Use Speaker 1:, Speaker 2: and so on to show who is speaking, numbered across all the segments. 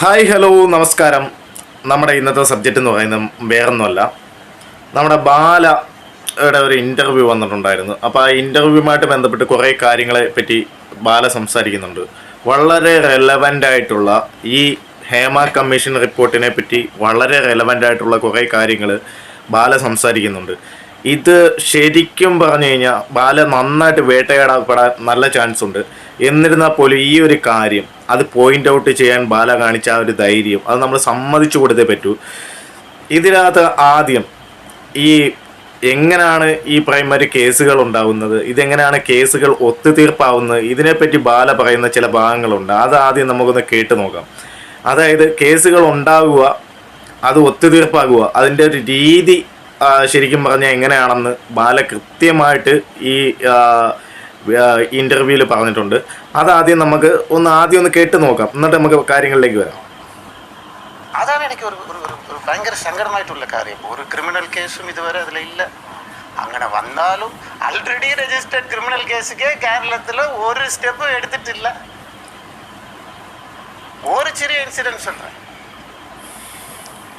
Speaker 1: Hi hello നമസ്കാരം. നമ്മുടെ ഇന്നത്തെ സബ്ജക്റ്റ് എന്ന് പറയുന്നത് വേറൊന്നുമല്ല. നമ്മുടെ ബാലയുടെ ഒരു ഇന്റർവ്യൂ വന്നിട്ടുണ്ടായിരുന്നു. അപ്പോൾ ആ ഇന്റർവ്യൂമായിട്ട് ബന്ധപ്പെട്ട് കുറേ കാര്യങ്ങളെ പറ്റി ബാല സംസാരിക്കുന്നുണ്ട്. വളരെ റെലവന്റ് ആയിട്ടുള്ള ഈ ഹേമ കമ്മീഷൻ റിപ്പോർട്ടിനെ പറ്റി വളരെ റെലവന്റ് ആയിട്ടുള്ള കുറേ കാര്യങ്ങൾ ബാല സംസാരിക്കുന്നുണ്ട്. ഇത് ശരിക്കും പറഞ്ഞു കഴിഞ്ഞാൽ ബാല നന്നായിട്ട് വേട്ടയാടപ്പെടാൻ നല്ല ചാൻസ് ഉണ്ട്. എന്നിരുന്നാൽ പോലും ഈ ഒരു കാര്യം അത് പോയിന്റ് ഔട്ട് ചെയ്യാൻ ബാല കാണിച്ച ആ ഒരു ധൈര്യം. അത് നമ്മൾ സമ്മതിച്ചു കൊടുത്തേ പറ്റൂ. ഇതിനകത്ത് ആദ്യം ഈ എങ്ങനെയാണ് ഈ പ്രൈമറി കേസുകൾ ഉണ്ടാവുന്നത്? ഇതെങ്ങനെയാണ് കേസുകൾ ഒത്തുതീർപ്പാവുന്നത്? ഇതിനെപ്പറ്റി ബാല പറയുന്ന ചില ഭാഗങ്ങളുണ്ട്. അത് ആദ്യം നമുക്കൊന്ന് കേട്ട് നോക്കാം. അതായത് കേസുകൾ ഉണ്ടാകുക അത് ഒത്തുതീർപ്പാകുക അതിന്റെ ഒരു രീതി ശരിക്കും പറഞ്ഞാൽ എങ്ങനെയാണെന്ന് ബാല കൃത്യമായിട്ട് ഈ ഇൻ്റർവ്യൂവിൽ പറഞ്ഞിട്ടുണ്ട് അതാദ്യം നമുക്ക് ഒന്ന് ആദ്യം ഒന്ന് കേട്ട് നോക്കാം എന്നിട്ട് നമുക്ക് കാര്യങ്ങളിലേക്ക് വരാം
Speaker 2: അതാണ് എനിക്ക് ഒരു ഒരു ഒരു ഒരു ഭയങ്കര സങ്കടമായിട്ടുള്ള കാര്യം ഒരു ക്രിമിനൽ കേസും ഇതുവരെ അതിലില്ല അങ്ങനെ വന്നാലും ആൾറെഡി രജിസ്റ്റർഡ് ക്രിമിനൽ കേസുക്ക് കേരളത്തിൽ ഒരു സ്റ്റെപ്പ് എടുത്തിട്ടില്ല ஒரு சிறிய இன்சிடென்ட் சொல்கிறேன்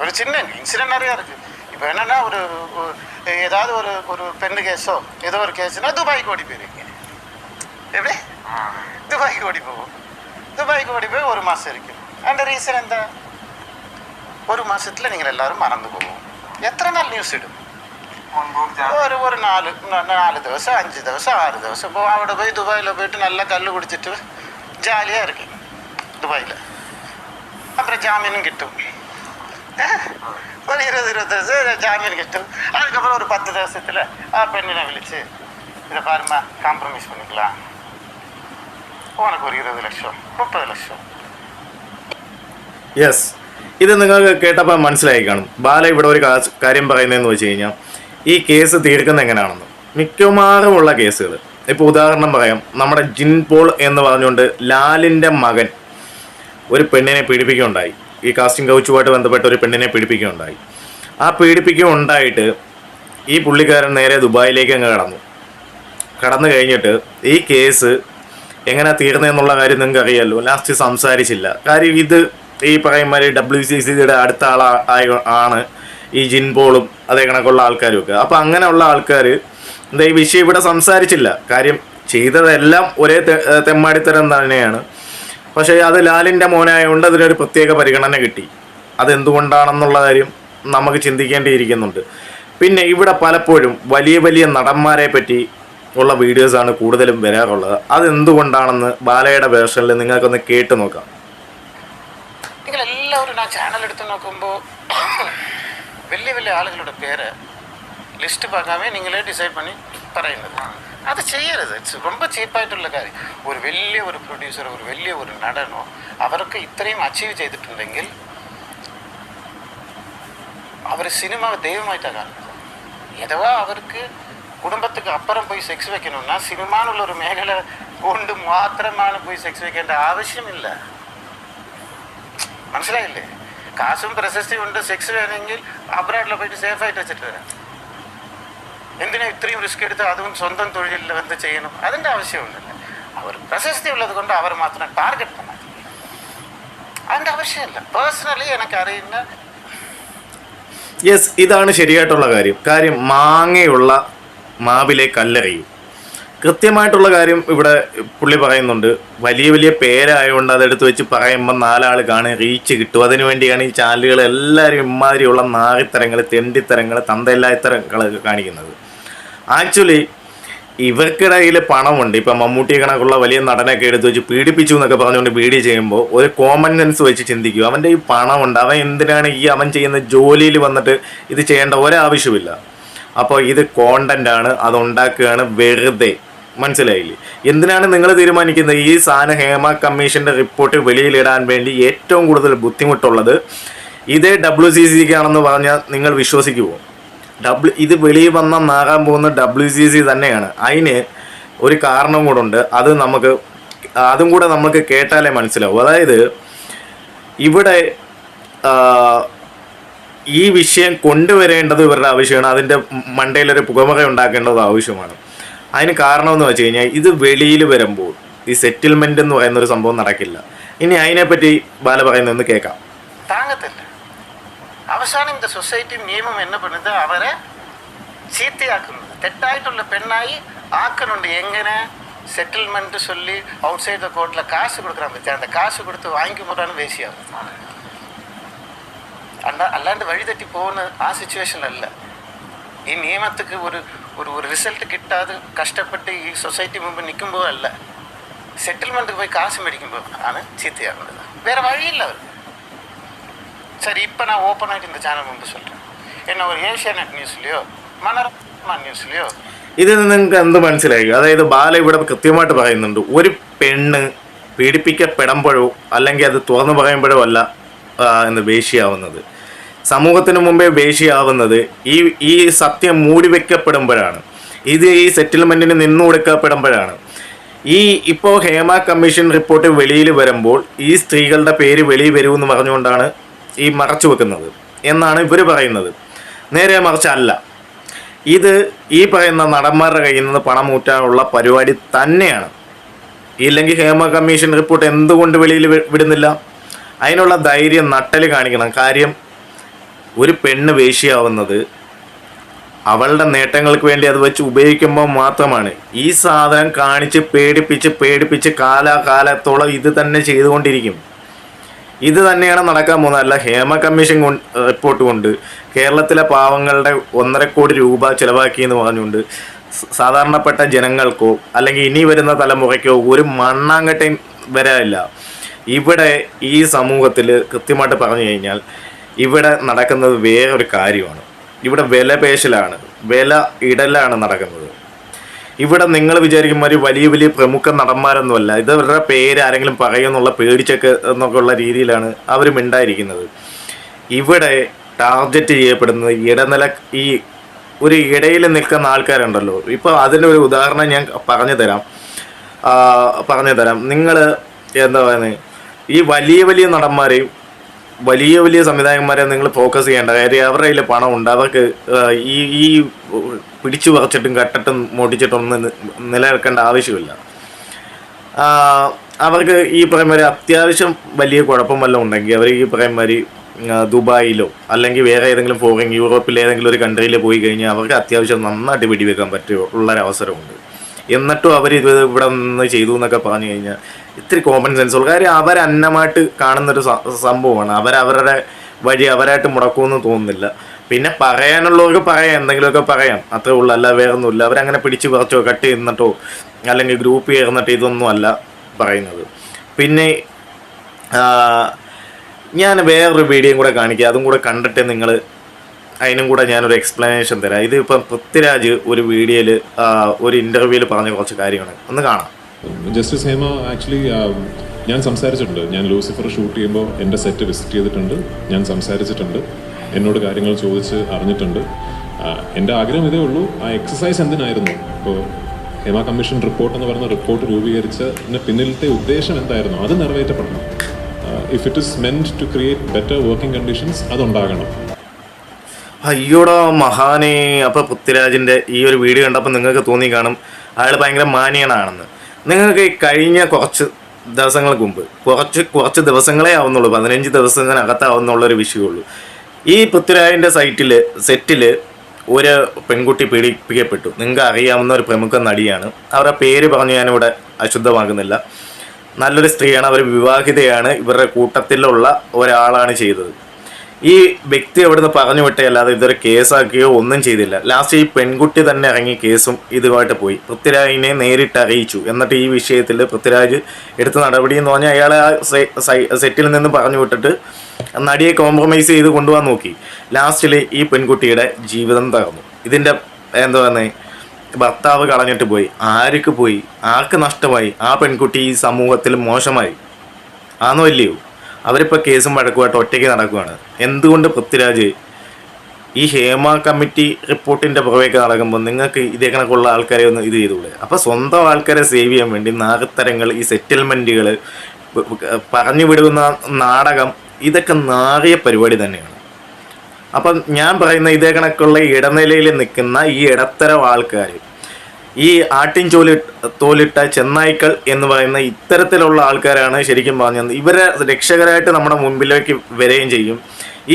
Speaker 2: ஒரு சின்ன இன்சிடென்ட் நிறையா இருக்குது இப்போ என்னென்னா ஒரு ஒரு- ஏதாவது ஒரு ஒரு பெண்ணு கேஸோ ஏதோ ஒரு கேஸ்னா துபாய்க்கு ஓடி போயிருக்கீங்க எப்படி துபாய்க்கு ஓடி போவோம் துபாய்க்கு ஓடி போய் ஒரு மாதம் இருக்கும் அந்த ரீசன் எந்த ஒரு மாதத்தில் நீங்கள் எல்லாரும் மறந்து போவோம் எத்தனை நாள் நியூஸ் இடும் ஒரு ஒரு நாலு நாலு தோசை அஞ்சு தோசை ஆறு தோசை இப்போ அவட போய் துபாயில் போயிட்டு நல்லா கல் குடிச்சிட்டு ஜாலியாக இருக்கு துபாயில் அப்புறம் ஜாமீனும் கிட்டும் ஒரு இருபது இருபது வருஷம் ஜாமீன் கிட்டும் அதுக்கப்புறம் ஒரு பத்து வருஷத்தில் பெண்ணினை விழிச்சு இதை பாருமா காம்ப்ரமைஸ் பண்ணிக்கலாம் ഓനക്ക് ഒരു ഇരുപത് ലക്ഷം മുപ്പത് ലക്ഷം.
Speaker 1: യെസ് ഇത് നിങ്ങൾക്ക് കേട്ടപ്പോൾ മനസ്സിലായി കാണും. ബാല ഇവിടെ ഒരു കാര്യം പറയുന്നതെന്ന് വെച്ച് കഴിഞ്ഞാൽ ഈ കേസ് തീർക്കുന്ന എങ്ങനെയാണെന്ന്. മിക്കവാറുമുള്ള കേസുകൾ. ഇപ്പോൾ ഉദാഹരണം പറയാം. നമ്മുടെ ജിൻ പോൾ എന്ന് പറഞ്ഞുകൊണ്ട് ലാലിന്റെ മകൻ ഒരു പെണ്ണിനെ പീഡിപ്പിക്കുകയുണ്ടായി. ഈ കാസ്റ്റിംഗ് കൗച്ചുമായിട്ട് ബന്ധപ്പെട്ട് ഒരു പെണ്ണിനെ പീഡിപ്പിക്കുകയുണ്ടായി. ആ പീഡിപ്പിക്കുകയുണ്ടായിട്ട് ഈ പുള്ളിക്കാരൻ നേരെ ദുബായിലേക്ക് അങ്ങ് കടന്നു. കടന്നു കഴിഞ്ഞിട്ട് ഈ കേസ് എങ്ങനെ തീർന്നെന്നുള്ള കാര്യം നിങ്ങൾക്ക് അറിയാമല്ലോ ലാസ്റ്റ് സംസാരിച്ചില്ല. കാര്യം ഇത് ഈ പറയുന്ന ഡബ്ല്യു സി സിയുടെ അടുത്ത ആളാ ആണ് ഈ ജിൻപോളും അതേ കണക്കുള്ള ആൾക്കാരും ഒക്കെ. അപ്പം അങ്ങനെയുള്ള ആൾക്കാർ എന്താ ഈ വിഷയം ഇവിടെ സംസാരിച്ചില്ല. കാര്യം ചെയ്തതെല്ലാം ഒരേ തെമ്മാടിത്തരം തന്നെയാണ്. പക്ഷേ അത് ലാലിന്റെ മോനായതുകൊണ്ട് അതിനൊരു പ്രത്യേക പരിഗണന കിട്ടി. അതെന്തുകൊണ്ടാണെന്നുള്ള കാര്യം നമുക്ക് ചിന്തിക്കേണ്ടിയിരിക്കുന്നുണ്ട്. പിന്നെ ഇവിടെ പലപ്പോഴും വലിയ വലിയ നടന്മാരെ പറ്റി ഉള്ള വീഡിയോസാണ് കൂടുതലും വരാറുള്ളത് അതെന്തുകൊണ്ടാണെന്ന് ബാലയുടെ വേർഷനിൽ നിങ്ങൾക്കൊന്ന് കേട്ട് നോക്കാം
Speaker 2: നിങ്ങൾ എല്ലാവരും ഞാൻ ചാനൽ എടുത്ത് നോക്കുമ്പോൾ വലിയ വലിയ ആളുകളുടെ പേര് ലിസ്റ്റ് பார்க்காம നിങ്ങളെ ഡിസൈഡ് பண்ணி പറയുന്നത് അത് ചെയ്യരുത് ഇറ്റ്സ് ரொம்ப ചീപ്പായിട്ടുള്ള കാര്യം ഒരു വലിയ ഒരു പ്രൊഡ്യൂസർ ഒരു വലിയ ഒരു നടനോ അവർക്ക് ഇത്രയും അച്ചീവ് ചെയ്തിട്ടുണ്ടെങ്കിൽ അവർ സിനിമ ദൈവമായിട്ടാണ് കാണുന്നത് അഥവാ അവർക്ക് കുടുംബத்துக்கு അപ്പുറം പോയി സെക്സ് വെക്കണമെന്നാ സിനിമ എന്നുള്ളൊരു മേഖല കൊണ്ട് മാത്രമാണ് പോയി സെക്സ് വെക്കേണ്ട ആവശ്യമില്ല. മനസ്സിലായില്ലേ? കാശും പ്രശസ്തിയും ഉണ്ട് സെക്സ് വേണമെങ്കിൽ അബ്രാഡിൽ പോയിട്ട് സേഫ് ആയിട്ട് വെച്ചിട്ട് വരാം. എന്തിനാ ഇത്രയും റിസ്ക് എടുത്ത് അതും സ്വന്തം തൊഴിലിൽ എന്ത് ചെയ്യണം? അതിന്റെ ആവശ്യമൊന്നുമില്ല അവർ പ്രശസ്തി ഉള്ളത് കൊണ്ട് അവർ മാത്രം ടാർഗറ്റ് പണ അതിന്റെ ആവശ്യമില്ല. പേഴ്സണലി എനിക്കറിയുന്ന
Speaker 1: യെസ് ഇതാണ് ശരിയായിട്ടുള്ള കാര്യം. കാര്യം മാങ്ങയുള്ള മാവിലെ കല്ലെറിയും. കൃത്യമായിട്ടുള്ള കാര്യം ഇവിടെ പുള്ളി പറയുന്നുണ്ട്. വലിയ വലിയ പേരായതുകൊണ്ട് അതെടുത്ത് വെച്ച് പറയുമ്പോൾ നാലാൾ കാണുക റീച്ച് കിട്ടും. അതിനു വേണ്ടിയാണ് ഈ ചാനലുകൾ എല്ലാവരും ഇമാതിരിയുള്ള നാറിത്തരങ്ങൾ തെണ്ടിത്തരങ്ങൾ തന്തയില്ലാത്തരങ്ങളൊക്കെ കാണിക്കുന്നത്. ആക്ച്വലി ഇവർക്കിടയിൽ പണമുണ്ട്. ഇപ്പം മമ്മൂട്ടി കണക്കുള്ള വലിയ നടനൊക്കെ എടുത്ത് വെച്ച് പീഡിപ്പിച്ചു എന്നൊക്കെ പറഞ്ഞുകൊണ്ട് പീഡി ചെയ്യുമ്പോൾ ഒരു കോമൺ സെൻസ് വെച്ച് ചിന്തിക്കുക അവന്റെ ഈ പണമുണ്ട്. അവൻ എന്തിനാണ് ഈ അവൻ ചെയ്യുന്ന ജോലിയിൽ വന്നിട്ട് ഇത് ചെയ്യേണ്ട ഒരാവശ്യമില്ല അപ്പോൾ ഇത് കോണ്ടന്റ് ആണ് അത് ഉണ്ടാക്കുകയാണ് വെറുതെ. മനസ്സിലായില്ലേ? എന്തിനാണ് നിങ്ങൾ തീരുമാനിക്കുന്നത്? ഈ സാധനം ഹേമ കമ്മീഷന്റെ റിപ്പോർട്ട് വെളിയിലിടാൻ വേണ്ടി ഏറ്റവും കൂടുതൽ ബുദ്ധിമുട്ടുള്ളത് ഇതേ ഡബ്ല്യു സി സിക്ക് ആണെന്ന് പറഞ്ഞാൽ നിങ്ങൾ വിശ്വസിക്കുമോ ഡബ്ല്യു ഇത് വെളിയിൽ വന്ന നാകാൻ പോകുന്ന ഡബ്ല്യു സി സി തന്നെയാണ്. അതിന് ഒരു കാരണം കൂടെ ഉണ്ട്. അത് നമുക്ക് അതും കൂടെ നമുക്ക് കേട്ടാലേ മനസ്സിലാവും. അതായത് ഇവിടെ ഈ വിഷയം കൊണ്ടുവരേണ്ടത് ഇവരുടെ ആവശ്യമാണ്. അതിന്റെ മണ്ടയിലൊരു പുകമുഖ ഉണ്ടാക്കേണ്ടത് ആവശ്യമാണ്. അതിന് കാരണമെന്ന് വെച്ച് കഴിഞ്ഞാൽ ഇത് വെളിയിൽ വരുമ്പോൾ ഈ സെറ്റിൽമെന്റ് എന്ന് പറയുന്നൊരു സംഭവം നടക്കില്ല. ഇനി അതിനെപ്പറ്റി ബാല പറയുന്നതെന്ന് കേൾക്കാം.
Speaker 2: താങ്ങത്തില്ല അവസാനം ഇന്ത്യ സൊസൈറ്റി നിയമം എന്നെ പണിത് അവരെ ചീത്തയാക്കുന്നത്. തെറ്റായിട്ടുള്ള പെണ്ണായി ആക്കണുണ്ട് എങ്ങനെ? സെറ്റിൽമെന്റ് ചൊല്ലി ഔട്ട്സൈഡ് ദ കോർട്ടിൽ കാശ് കൊടുക്കാൻ പറ്റും അന്ത കാശ് കൊടുത്ത് വാങ്ങിക്കുമ്പോഴാണ് വേശിയാവുന്നത്. അല്ല അല്ലാണ്ട് വഴിതെറ്റി പോകുന്ന ആ സിറ്റുവേഷനിലല്ല ഈ നിയമത്തിക്ക് ഒരു ഒരു റിസൾട്ട് കിട്ടാതെ കഷ്ടപ്പെട്ട് ഈ സൊസൈറ്റി മുമ്പ് നിൽക്കുമ്പോൾ അല്ല. സെറ്റിൽമെന്റ് പോയി കാശ് മേടിക്കുമ്പോൾ ആണ് ചീത്തയാകുന്നത്. വേറെ വഴിയില്ല അവർക്ക് சரி இப்போ நான் ஓப்பனாகிட்டு இந்த சேனல் வந்து சொல்றேன் என்ன ஒரு നെറ്റ് ന്യൂസിലെയോ മനോരമ ന്യൂസിലെയോ
Speaker 1: ഇതിൽ നിന്ന് നിങ്ങൾക്ക് എന്ത് മനസ്സിലായി? അതായത് ബാല ഇവിടെ കൃത്യമായിട്ട് പറയുന്നുണ്ട്. ഒരു പെണ്ണ് പീഡിപ്പിക്കപ്പെടുമ്പോഴോ അല്ലെങ്കിൽ അത് തുറന്നു പറയുമ്പോഴോ അല്ല എന്ന് വേശിയാവുന്നത് സമൂഹത്തിന് മുമ്പേ വേശിയാവുന്നത് ഈ ഈ സത്യം മൂടി വെക്കപ്പെടുമ്പോഴാണ്. ഇത് ഈ സെറ്റിൽമെന്റിന് നിന്നു കൊടുക്കപ്പെടുമ്പോഴാണ്. ഈ ഇപ്പോൾ ഹേമ കമ്മീഷൻ റിപ്പോർട്ട് വെളിയിൽ വരുമ്പോൾ ഈ സ്ത്രീകളുടെ പേര് വെളിയിൽ വരുമെന്ന് പറഞ്ഞുകൊണ്ടാണ് ഈ മറച്ചു വെക്കുന്നത് എന്നാണ് ഇവർ പറയുന്നത്. നേരെ മറിച്ചല്ല ഇത് ഈ പറയുന്ന നടന്മാരുടെ കയ്യിൽ നിന്ന് പണം ഊറ്റാനുള്ള പരിപാടി തന്നെയാണ്. ഇല്ലെങ്കിൽ ഹേമ കമ്മീഷൻ റിപ്പോർട്ട് എന്തുകൊണ്ട് വെളിയിൽ വിടുന്നില്ല? അതിനുള്ള ധൈര്യം നട്ടൽ കാണിക്കണം. കാര്യം ഒരു പെണ്ണ് വേശിയാവുന്നത് അവളുടെ നേട്ടങ്ങൾക്ക് വേണ്ടി അത് വെച്ച് ഉപയോഗിക്കുമ്പോൾ മാത്രമാണ്. ഈ സാധനം കാണിച്ച് പേടിപ്പിച്ച് പേടിപ്പിച്ച് കാലാകാലത്തോളം ഇത് തന്നെ ചെയ്തുകൊണ്ടിരിക്കും. ഇത് തന്നെയാണ് നടക്കാൻ പോകുന്നത്. അല്ല ഹേമ കമ്മീഷൻ റിപ്പോർട്ട് കൊണ്ട് കേരളത്തിലെ പാവങ്ങളുടെ ഒന്നര കോടി രൂപ ചിലവാക്കി എന്ന് പറഞ്ഞുകൊണ്ട് സാധാരണപ്പെട്ട ജനങ്ങൾക്കോ അല്ലെങ്കിൽ ഇനി വരുന്ന തലമുറയ്ക്കോ ഒരു മണ്ണാങ്കട്ടയും വരാനില്ല. ഇവിടെ ഈ സമൂഹത്തിൽ കൃത്യമായിട്ട് പറഞ്ഞു കഴിഞ്ഞാൽ ഇവിടെ നടക്കുന്നത് വേറൊരു കാര്യമാണ്. ഇവിടെ വില പേശലാണ് വില ഇടലാണ് നടക്കുന്നത്. ഇവിടെ നിങ്ങൾ വിചാരിക്കും ഒരു വലിയ വലിയ പ്രമുഖ നടന്മാരൊന്നുമല്ല ഇത് ഇവരുടെ പേര് ആരെങ്കിലും പറയുമെന്നുള്ള പേടിച്ചൊക്കെ എന്നൊക്കെ ഉള്ള രീതിയിലാണ് അവർ മിണ്ടായിരിക്കുന്നത്. ഇവിടെ ടാർഗറ്റ് ചെയ്യപ്പെടുന്നത് ഇടനില ഈ ഒരു ഇടയിൽ നിൽക്കുന്ന ആൾക്കാരുണ്ടല്ലോ. ഇപ്പോൾ ഒരു ഉദാഹരണം ഞാൻ പറഞ്ഞു തരാം പറഞ്ഞു തരാം നിങ്ങൾ എന്താ പറയുന്നത് ഈ വലിയ വലിയ നടന്മാരെയും വലിയ വലിയ സംവിധായകന്മാരെ നിങ്ങൾ ഫോക്കസ് ചെയ്യേണ്ട. കാര്യം അവരുടെ കയ്യിൽ പണമുണ്ട് അവർക്ക് ആ, ഈ ഈ പിടിച്ചു പറിച്ചിട്ടും കട്ടിട്ടും മോട്ടിച്ചിട്ടൊന്നും ഒന്നും നിലനിൽക്കേണ്ട ആവശ്യമില്ല. അവർക്ക് ഈ പ്രൈമറി അത്യാവശ്യം വലിയ കുഴപ്പം വല്ലതും ഉണ്ടെങ്കിൽ അവർ ഈ പ്രൈമറി ദുബായിലോ അല്ലെങ്കിൽ വേറെ ഏതെങ്കിലും ഫോറിൻ യൂറോപ്പിലെ ഏതെങ്കിലും ഒരു കൺട്രിയിൽ പോയി കഴിഞ്ഞാൽ അവർക്ക് അത്യാവശ്യം നന്നായിട്ട് വെടിവെക്കാൻ പറ്റുമോ ഉള്ളൊരവസരമുണ്ട് എന്നിട്ടും അവർ ഇത് ഇവിടെ നിന്ന് ചെയ്തു എന്നൊക്കെ പറഞ്ഞു കഴിഞ്ഞാൽ ഇത്തിരി കോമൺ സെൻസ് ഉള്ള കാര്യം അവരന്നമായിട്ട് കാണുന്നൊരു സംഭവമാണ്. അവരവരുടെ വഴി അവരായിട്ട് മുടക്കുമെന്ന് തോന്നുന്നില്ല. പിന്നെ പറയാനുള്ളവർക്ക് പറയാം എന്തെങ്കിലുമൊക്കെ പറയാം. അത്രേ ഉള്ളൂ. അല്ല വേറെ ഒന്നുമില്ല അവരങ്ങനെ പിടിച്ച് പറിച്ചോ കട്ട് ചെയ്യുന്നിട്ടോ അല്ലെങ്കിൽ ഗ്രൂപ്പ് ചേർന്നിട്ടോ ഇതൊന്നും അല്ല പറയുന്നത്. പിന്നെ ഞാൻ വേറൊരു വീഡിയോയും കൂടെ കാണിക്കുക അതും കൂടെ കണ്ടിട്ട് നിങ്ങൾ അതിനും കൂടെ ഞാനൊരു എക്സ്പ്ലനേഷൻ തരാം. ഇതിപ്പം പൃഥ്വിരാജ് ഒരു വീഡിയോയിൽ ഒരു ഇന്റർവ്യൂവിൽ പറഞ്ഞ കുറച്ച് കാര്യമാണ് ഒന്ന് കാണാം.
Speaker 3: ജസ്റ്റിസ് ഹേമ ആക്ച്വലി ഞാൻ സംസാരിച്ചിട്ടുണ്ട്. ഞാൻ ലൂസിഫർ ഷൂട്ട് ചെയ്യുമ്പോൾ എന്റെ സെറ്റ് വിസിറ്റ് ചെയ്തിട്ടുണ്ട്. ഞാൻ സംസാരിച്ചിട്ടുണ്ട്. എന്നോട് കാര്യങ്ങൾ ചോദിച്ച് അറിഞ്ഞിട്ടുണ്ട്. എന്റെ ആഗ്രഹം ഇതേ ഉള്ളൂ. ആ എക്സസൈസ് എന്തിനായിരുന്നു? ഇപ്പോൾ ഹേമ കമ്മീഷൻ റിപ്പോർട്ട് എന്ന് പറയുന്ന റിപ്പോർട്ട് രൂപീകരിച്ചതിന് പിന്നിലത്തെ ഉദ്ദേശം എന്തായിരുന്നു? അത് നിറവേറ്റപ്പെടണം. If it is meant to create better working conditions അതുണ്ടാകണം.
Speaker 1: അയ്യോടാ മഹാനേ. അപ്പോൾ പൃഥ്വിരാജിന്റെ ഈ ഒരു വീഡിയോ കണ്ടപ്പോൾ നിങ്ങൾക്ക് തോന്നി കാണും. അയാൾ ഭയങ്കര മാനിയനാണെന്ന്. നിങ്ങൾക്ക് ഈ കഴിഞ്ഞ കുറച്ച് ദിവസങ്ങൾക്ക് മുമ്പ് കുറച്ച് കുറച്ച് ദിവസങ്ങളേ ആവുന്നുള്ളൂ പതിനഞ്ച് ദിവസത്തിനകത്താവുന്നുള്ളൊരു വിഷയമുള്ളൂ. ഈ പൃഥ്വിരാജിന്റെ സൈറ്റിൽ സെറ്റിൽ ഒരു പെൺകുട്ടി പീഡിപ്പിക്കപ്പെട്ടു നിങ്ങൾക്ക് അറിയാവുന്ന ഒരു പ്രമുഖ നടിയാണ്. അവരുടെ പേര് പറഞ്ഞ് ഞാനിവിടെ അശുദ്ധമാകുന്നില്ല നല്ലൊരു സ്ത്രീയാണ്. അവർ വിവാഹിതയാണ്. ഇവരുടെ കൂട്ടത്തിലുള്ള ഒരാളാണ് ചെയ്തത്. ഈ വ്യക്തി അവിടുന്ന് പറഞ്ഞു വിട്ടയല്ലാതെ ഇതൊരു കേസാക്കുകയോ ഒന്നും ചെയ്തില്ല. ലാസ്റ്റ് ഈ പെൺകുട്ടി തന്നെ ഇറങ്ങി കേസും ഇതുമായിട്ട് പോയി. പൃഥ്വിരാജിനെ നേരിട്ട് അറിയിച്ചു. എന്നിട്ട് ഈ വിഷയത്തിൽ പൃഥ്വിരാജ് എടുത്ത നടപടി എന്ന് പറഞ്ഞാൽ അയാളെ ആ സെറ്റിൽ നിന്ന് പറഞ്ഞു വിട്ടിട്ട് നടിയെ കോംപ്രമൈസ് ചെയ്ത് കൊണ്ടുപോകാൻ നോക്കി. ലാസ്റ്റിൽ ഈ പെൺകുട്ടിയുടെ ജീവിതം തകർന്നു. ഇതിന്റെ എന്താ പറയുന്നത് ഭർത്താവ് കളഞ്ഞിട്ട് പോയി. ആർക്ക് പോയി? ആർക്ക് നഷ്ടമായി? ആ പെൺകുട്ടി ഈ സമൂഹത്തിൽ മോശമായി. ആണോ അവരിപ്പോൾ കേസും വഴക്കുമായിട്ട് ഒറ്റയ്ക്ക് നടക്കുകയാണ് എന്തുകൊണ്ട് പൃഥ്വിരാജ് ഈ ഹേമ കമ്മിറ്റി റിപ്പോർട്ടിന്റെ പുറമേക്ക് നടക്കുമ്പോൾ നിങ്ങൾക്ക് ഇതേ കണക്കുള്ള ആൾക്കാരെ ഒന്ന് ഇത് ചെയ്തുകൂടെ? അപ്പോൾ സ്വന്തം ആൾക്കാരെ സേവ് ചെയ്യാൻ വേണ്ടി നാഗത്തരങ്ങൾ ഈ സെറ്റിൽമെന്റുകൾ പറഞ്ഞു വിടുന്ന നാടകം ഇതൊക്കെ നാറിയ പരിപാടി തന്നെയാണ്. അപ്പം ഞാൻ പറയുന്ന ഇതേ കണക്കുള്ള ഇടനിലയിൽ നിൽക്കുന്ന ഈ ഇടത്തരം ആൾക്കാർ ഈ ആട്ടിൻ ചോലി തോലിട്ട ചെന്നായ്ക്കൾ എന്ന് പറയുന്ന ഇത്തരത്തിലുള്ള ആൾക്കാരാണ് ശരിക്കും പറഞ്ഞത് ഇവരെ രക്ഷകരായിട്ട് നമ്മുടെ മുമ്പിലേക്ക് വരികയും ചെയ്യും.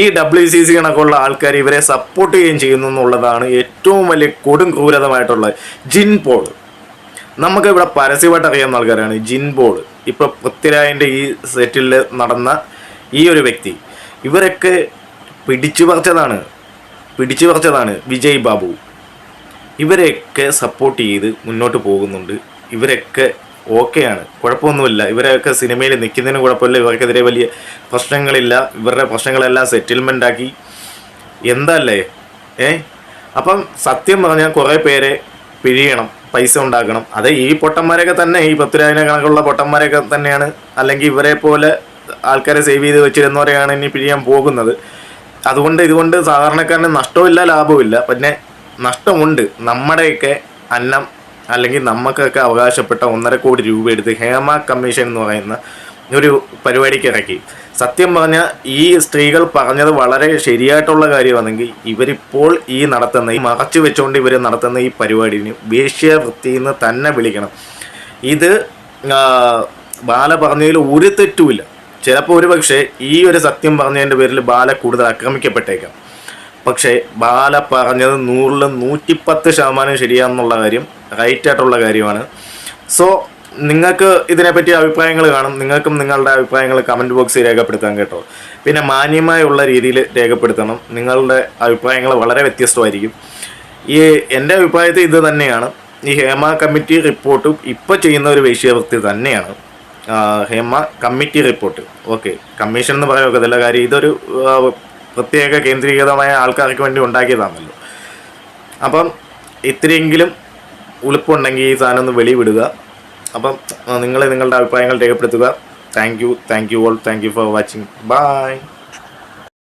Speaker 1: ഈ ഡബ്ല്യു സി സി കണക്കുള്ള ആൾക്കാർ ഇവരെ സപ്പോർട്ട് ചെയ്യുകയും ചെയ്യുന്നു എന്നുള്ളതാണ് ഏറ്റവും വലിയ കൊടും ക്രൂരതമായിട്ടുള്ള ജിൻ പോൾ നമുക്ക് ഇവിടെ പരസ്യമായിട്ട് അറിയാവുന്ന ആൾക്കാരാണ് ജിൻ ബോൾ ഇപ്പോൾ പൃഥ്വിരാജിന്റെ ഈ സെറ്റിൽ നടന്ന ഈ ഒരു വ്യക്തി. ഇവരൊക്കെ പിടിച്ചു പറിച്ചതാണ് പിടിച്ചു പറിച്ചതാണ് വിജയ് ബാബു. ഇവരെയൊക്കെ സപ്പോർട്ട് ചെയ്ത് മുന്നോട്ട് പോകുന്നുണ്ട്. ഇവരൊക്കെ ഓക്കെയാണ് കുഴപ്പമൊന്നുമില്ല. ഇവരൊക്കെ സിനിമയിൽ നിൽക്കുന്നതിന് കുഴപ്പമില്ല. ഇവർക്കെതിരെ വലിയ പ്രശ്നങ്ങളില്ല. ഇവരുടെ പ്രശ്നങ്ങളെല്ലാം സെറ്റിൽമെന്റ് ആക്കി. എന്തല്ലേ? ഏ? അപ്പം സത്യം പറഞ്ഞാൽ കുറേ പേരെ പിഴിയണം. പൈസ ഉണ്ടാക്കണം. അത് ഈ പൊട്ടന്മാരൊക്കെ തന്നെ. ഈ പത്തുരായിരം കണക്കുള്ള പൊട്ടന്മാരൊക്കെ തന്നെയാണ്. അല്ലെങ്കിൽ ഇവരെ പോലെ ആൾക്കാരെ സേവ് ചെയ്ത് വെച്ചിരുന്നവരെയാണ് ഇനി പിഴിയാൻ പോകുന്നത്. അതുകൊണ്ട് ഇതുകൊണ്ട് സാധാരണക്കാരന് നഷ്ടമില്ല ലാഭമില്ല പിന്നെ നഷ്ടമുണ്ട്. നമ്മുടെയൊക്കെ അന്നം അല്ലെങ്കിൽ നമുക്കൊക്കെ അവകാശപ്പെട്ട ഒന്നര കോടി രൂപ എടുത്ത് ഹേമ കമ്മീഷൻ എന്ന് പറയുന്ന ഒരു പരിപാടിക്ക് ഇറക്കി. സത്യം പറഞ്ഞാൽ ഈ സ്ത്രീകൾ പറഞ്ഞത് വളരെ ശരിയായിട്ടുള്ള കാര്യമാണെങ്കിൽ ഇവരിപ്പോൾ ഈ നടത്തുന്ന ഈ മറച്ചു വെച്ചുകൊണ്ട് ഇവർ നടത്തുന്ന ഈ പരിപാടിന് വേശ്യാവൃത്തി എന്ന് തന്നെ വിളിക്കണം. ഇത് ബാല പറഞ്ഞതിൽ ഒരു തെറ്റുമില്ല. ചിലപ്പോൾ ഒരു പക്ഷേ ഈ ഒരു സത്യം പറഞ്ഞതിന്റെ പേരിൽ ബാല കൂടുതൽ ആക്രമിക്കപ്പെട്ടേക്കാം. പക്ഷേ ബാല പറഞ്ഞത് നൂറിൽ നൂറ്റിപ്പത്ത് ശതമാനം ശരിയാണെന്നുള്ള കാര്യം റൈറ്റായിട്ടുള്ള കാര്യമാണ്. സോ നിങ്ങൾക്ക് ഇതിനെപ്പറ്റി അഭിപ്രായങ്ങൾ കാണും. നിങ്ങൾക്കും നിങ്ങളുടെ അഭിപ്രായങ്ങൾ കമന്റ് ബോക്സിൽ രേഖപ്പെടുത്താൻ കേട്ടോ. പിന്നെ മാന്യമായുള്ള രീതിയിൽ രേഖപ്പെടുത്തണം. നിങ്ങളുടെ അഭിപ്രായങ്ങൾ വളരെ വ്യത്യസ്തമായിരിക്കും. ഈ എന്റെ അഭിപ്രായത്തിൽ ഇത് തന്നെയാണ്. ഈ ഹേമ കമ്മിറ്റി റിപ്പോർട്ടും ഇപ്പോൾ ചെയ്യുന്ന ഒരു വേശ്യാവൃത്തി തന്നെയാണ്. Hema committee report okay commission എന്ന് പറയാൻ ഒക്കത്തില്ല. കാര്യം ഇതൊരു പ്രത്യേക കേന്ദ്രീകൃതമായ ആൾക്കാർക്ക് വേണ്ടി ഉണ്ടാക്കിയതാണല്ലോ. അപ്പം ഇത്രയെങ്കിലും ഉളുപ്പുണ്ടെങ്കിൽ ഈ സാധനം ഒന്ന് വെളിവിടുക. അപ്പം നിങ്ങൾ നിങ്ങളുടെ അഭിപ്രായങ്ങൾ രേഖപ്പെടുത്തുക. Thank you thank you all thank you for watching bye